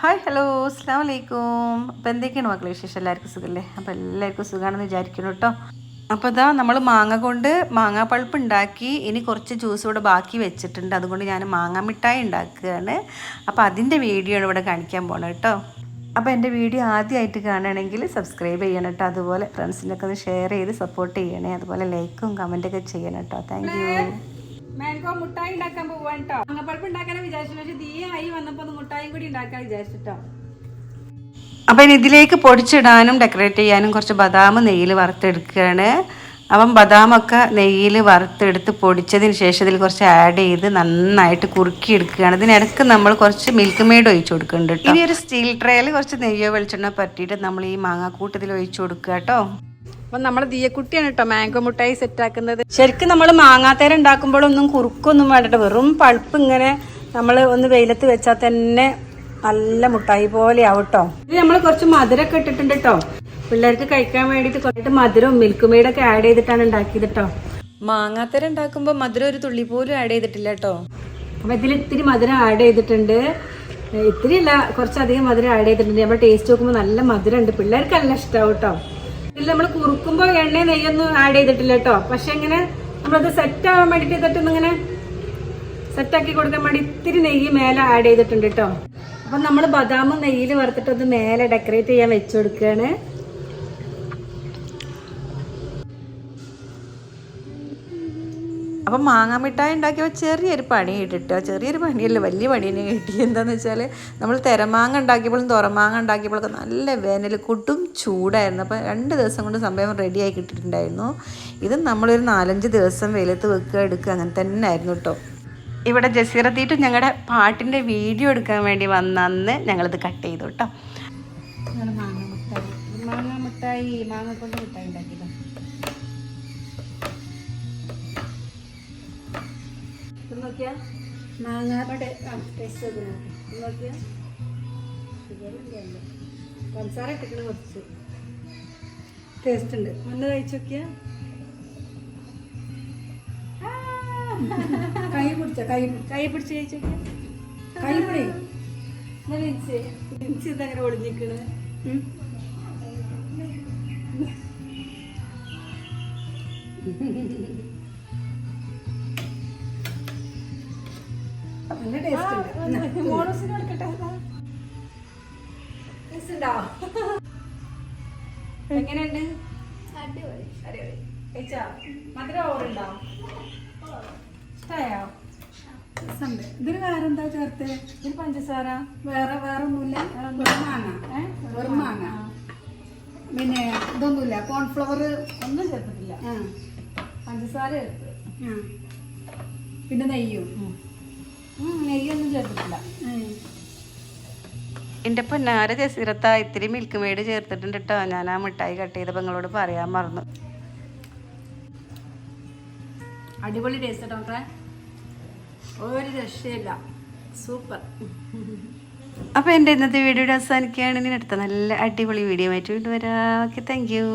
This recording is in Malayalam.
ഹായ് ഹലോ അസ്സാം വലൈക്കും അപ്പോൾ എന്തൊക്കെയാണ് മക്കളെ വിശേഷം? എല്ലാവർക്കും സുഖമല്ലേ അപ്പോൾ എല്ലാവർക്കും സുഖമാണെന്ന് വിചാരിക്കുന്നു കേട്ടോ അപ്പോൾ ഇതാ നമ്മൾ മാങ്ങ കൊണ്ട് മാങ്ങാ പൾപ്പ് ഉണ്ടാക്കി ഇനി കുറച്ച് ജ്യൂസ് ഇവിടെ ബാക്കി വെച്ചിട്ടുണ്ട്. അതുകൊണ്ട് ഞാൻ മാങ്ങ മിഠായി ഉണ്ടാക്കുകയാണ്. അപ്പോൾ അതിന്റെ വീഡിയോ ആണ് ഇവിടെ കാണിക്കാൻ പോകണം കേട്ടോ അപ്പോൾ എന്റെ വീഡിയോ ആദ്യമായിട്ട് കാണുകയാണെങ്കിൽ സബ്സ്ക്രൈബ് ചെയ്യണം കേട്ടോ അതുപോലെ ഫ്രണ്ട്സിനൊക്കെ ഒന്ന് ഷെയർ ചെയ്ത് സപ്പോർട്ട് ചെയ്യണേ. അതുപോലെ ലൈക്കും കമന്റൊക്കെ ചെയ്യണം കേട്ടോ താങ്ക് മാംഗോ മുട്ടായി ഉണ്ടാക്കാൻ പോവാൻ കേട്ടോ മാങ്ങപ്പഴുപ്പ് ഉണ്ടാക്കാനാ വിചാരിച്ചു പക്ഷെ തീ ആയി വന്നപ്പോ ഒന്ന് മുട്ടായും കൂടി ഉണ്ടാക്കാൻ വിചാരിച്ചിട്ടോ അപ്പം ഇനി ഇതിലേക്ക് പൊടിച്ചിടാനും ഡെക്കറേറ്റ് ചെയ്യാനും കുറച്ച് ബദാം നെയ്യിൽ വറുത്തെടുക്കുകയാണ്. അപ്പം ബദാമൊക്കെ നെയ്യിൽ വറുത്തെടുത്ത് പൊടിച്ചതിന് ശേഷം ഇതിൽ കുറച്ച് ആഡ് ചെയ്ത് നന്നായിട്ട് കുറുക്കി എടുക്കുകയാണ് ഇതിനിടക്ക് നമ്മൾ കുറച്ച് മിൽക്ക് മെയ്ഡ് ഒഴിച്ചു കൊടുക്കുന്നുണ്ട് കേട്ടോ ഇനി ഒരു സ്റ്റീൽ ട്രേയിൽ കുറച്ച് നെയ്യോ വെളിച്ചെണ്ണ പറ്റിയിട്ട് നമ്മൾ ഈ മാങ്ങാക്കൂട്ടത്തിൽ ഒഴിച്ചു കൊടുക്കുക കേട്ടോ അപ്പൊ നമ്മൾ ദിയക്കുട്ടിയാണ് കേട്ടോ മാംഗോ മുട്ടായി സെറ്റ് ആക്കുന്നത് ശരിക്കും നമ്മൾ മാങ്ങാത്തേര ഉണ്ടാക്കുമ്പോഴൊന്നും കുറുക്കൊന്നും വേണ്ടിട്ട് വെറും പൾപ്പ് ഇങ്ങനെ നമ്മൾ ഒന്ന് വെയിലത്ത് വെച്ചാൽ തന്നെ നല്ല മുട്ടായി പോലെ ആവട്ടോ കേട്ടോ ഇത് നമ്മൾ കുറച്ച് മധുരമൊക്കെ ഇട്ടിട്ടുണ്ട് കേട്ടോ പിള്ളേർക്ക് കഴിക്കാൻ വേണ്ടിയിട്ട് കുറച്ചിട്ട് മധുരവും മിൽക്ക് മെയ്ഡൊക്കെ ആഡ് ചെയ്തിട്ടാണ് ഉണ്ടാക്കിയത് കേട്ടോ മാങ്ങാത്തര ഉണ്ടാക്കുമ്പോൾ മധുരം ഒരു തുള്ളി പോലും ആഡ് ചെയ്തിട്ടില്ല കേട്ടോ അപ്പൊ ഇതിൽ ഇത്തിരി മധുരം ആഡ് ചെയ്തിട്ടുണ്ട്. ഇത്തിരി അല്ല കുറച്ചധികം മധുരം ആഡ് ചെയ്തിട്ടുണ്ട്. നമ്മൾ ടേസ്റ്റ് നോക്കുമ്പോൾ നല്ല മധുരം ഉണ്ട് പിള്ളേർക്ക് നല്ല ഇഷ്ടമാവും കേട്ടോ ഇതിൽ നമ്മൾ കുറുക്കുമ്പോൾ എണ്ണ നെയ്യൊന്നും ആഡ് ചെയ്തിട്ടില്ല കേട്ടോ പക്ഷെ ഇങ്ങനെ നമ്മളത് സെറ്റ് ആവാൻ വേണ്ടിയിട്ട് ഇതൊട്ടൊന്നും ഇങ്ങനെ സെറ്റാക്കി കൊടുക്കാൻ വേണ്ടി ഇത്തിരി നെയ്യ് മേലെ ആഡ് ചെയ്തിട്ടുണ്ട് കേട്ടോ അപ്പം നമ്മൾ ബദാമും നെയ്യിൽ വറുത്തിട്ട് അത് മേലെ ഡെക്കറേറ്റ് ചെയ്യാൻ വെച്ചു കൊടുക്കുകയാണ് അപ്പം മാങ്ങ മിഠായി ഉണ്ടാക്കിയപ്പോൾ ചെറിയൊരു പണി കിട്ടിട്ടോ? ചെറിയൊരു പണിയല്ല? വലിയ പണി കിട്ടി. എന്താണെന്ന് വെച്ചാൽ നമ്മൾ തിരമാങ്ങ ഉണ്ടാക്കിയപ്പോഴും തുറമാങ്ങ ഉണ്ടാക്കിയപ്പോഴൊക്കെ നല്ല വേനൽ കൊടും ചൂടായിരുന്നു. അപ്പോൾ രണ്ട് ദിവസം കൊണ്ട് സംഭവം റെഡിയായി കിട്ടിയിട്ടുണ്ടായിരുന്നു. ഇത് നമ്മളൊരു നാലഞ്ച് ദിവസം വെയിലത്ത് വെക്കുക എടുക്കുക അങ്ങനെ തന്നെ ആയിരുന്നു കേട്ടോ ഇവിടെ ജസീറത്തീട്ടും ഞങ്ങളുടെ പാട്ടിന്റെ വീഡിയോ എടുക്കാൻ വേണ്ടി വന്ന അന്ന് ഞങ്ങളിത് കട്ട് ചെയ്തു കേട്ടോ മാങ്ങ മിഠായി മാങ്ങ കൊണ്ട് മിഠായി ഉണ്ടാക്കിയതാണ് ഇത് നോക്കിയാ? മാങ്ങ. ടേസ്റ്റ് നോക്കിയാ? പഞ്ചസാര ഇട്ടിട്ട് കുറച്ച്. ടേസ്റ്റ് ഉണ്ട്. ഒന്ന് കഴിച്ചു നോക്കിയാ? കൈ പിടിച്ച കൈ കൈ പിടിച്ച് കഴിച്ചു കൈ പിടി. ഇതങ്ങനെ ഒളിഞ്ഞിക്കണ് നല്ല ടേസ്റ്റ് മധുരം ഓറുണ്ടോ രസമുണ്ട് ഇതിന് വേറെ എന്താ ചേർത്ത്? ഇതിന് പഞ്ചസാര. വേറെ വേറെ ഒന്നുമില്ല മാങ്ങ? വെറും മാങ്ങ. പിന്നെ ഇതൊന്നുമില്ല. കോൺഫ്ലവർ ഒന്നും ചേർത്തിട്ടില്ല. പഞ്ചസാര ചേർത്ത്. പിന്നെ നെയ്യും. നെയ്യൊന്നും ചേർത്തിട്ടില്ല. എന്റെ പൊന്നാര ജസീറത്ത ഇത്തിരി മിൽക്ക് മെയ്ഡ് ചേർത്തിട്ടുണ്ട് കേട്ടോ ഞാൻ ആ മിഠായി കട്ട് ചെയ്തപ്പോൾ നിങ്ങളോട് പറയാൻ മറന്നു. അടിപൊളി ടേസ്റ്റ് ഡോക്ടറെ. ഒരു രക്ഷയില്ല. സൂപ്പർ. അപ്പോൾ എന്റെ ഇന്നത്തെ വീഡിയോ അവസാനിക്കുകയാണ്. ഇനി അടുത്ത നല്ല അടിപൊളി വീഡിയോ ആയിട്ട് വീണ്ടും വരാം. Okay thank you